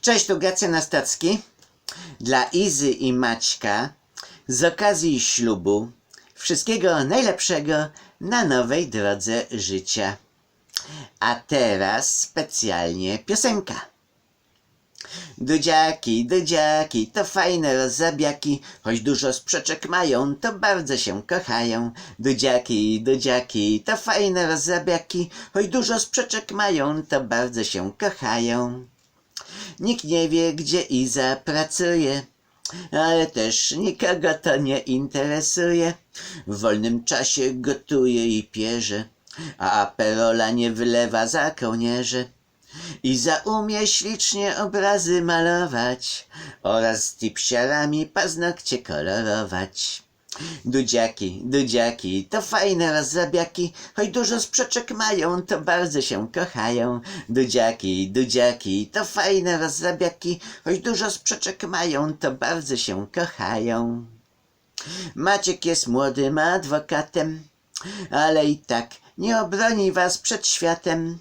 Cześć, tu Gracjan Nastacki. Dla Izy i Maćka z okazji ślubu wszystkiego najlepszego na nowej drodze życia. A teraz specjalnie piosenka. Dudziaki, dudziaki, to fajne rozzabiaki, choć dużo sprzeczek mają, to bardzo się kochają. Dudziaki, dudziaki, to fajne rozzabiaki, choć dużo sprzeczek mają, to bardzo się kochają. Nikt nie wie, gdzie Iza pracuje, ale też nikogo to nie interesuje. W wolnym czasie gotuje i pierze, a perola nie wylewa za kołnierze. Iza umie ślicznie obrazy malować oraz tipsiarami paznokcie kolorować. Dudziaki, dudziaki, to fajne rozrabiaki, choć dużo sprzeczek mają, to bardzo się kochają. Dudziaki, dudziaki, to fajne rozrabiaki, choć dużo sprzeczek mają, to bardzo się kochają. Maciek jest młodym adwokatem, ale i tak nie obroni was przed światem.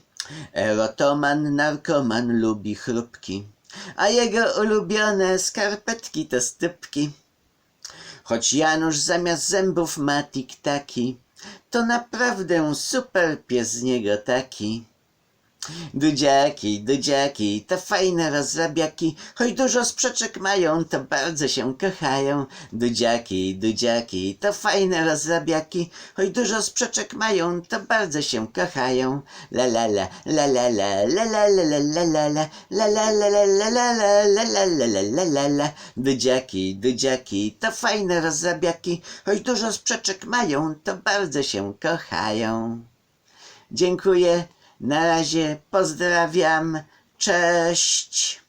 Erotoman, narkoman lubi chrupki, a jego ulubione skarpetki to stópki. Choć Janusz zamiast zębów ma tiktaki, to naprawdę super pies z niego taki. Dudziaki, dudziaki, to fajne rozrabiaki, choć dużo sprzeczek mają, to bardzo się kochają. Dudziaki, dudziaki, to fajne rozrabiaki, choć dużo sprzeczek mają, to bardzo się kochają. La la la, la la la, la la la la la la la, la la la la la la la la la la la la la. Dudziaki, dudziaki, to fajne rozrabiaki, choć dużo sprzeczek mają, to bardzo się kochają. Dziękuję. Na razie pozdrawiam. Cześć.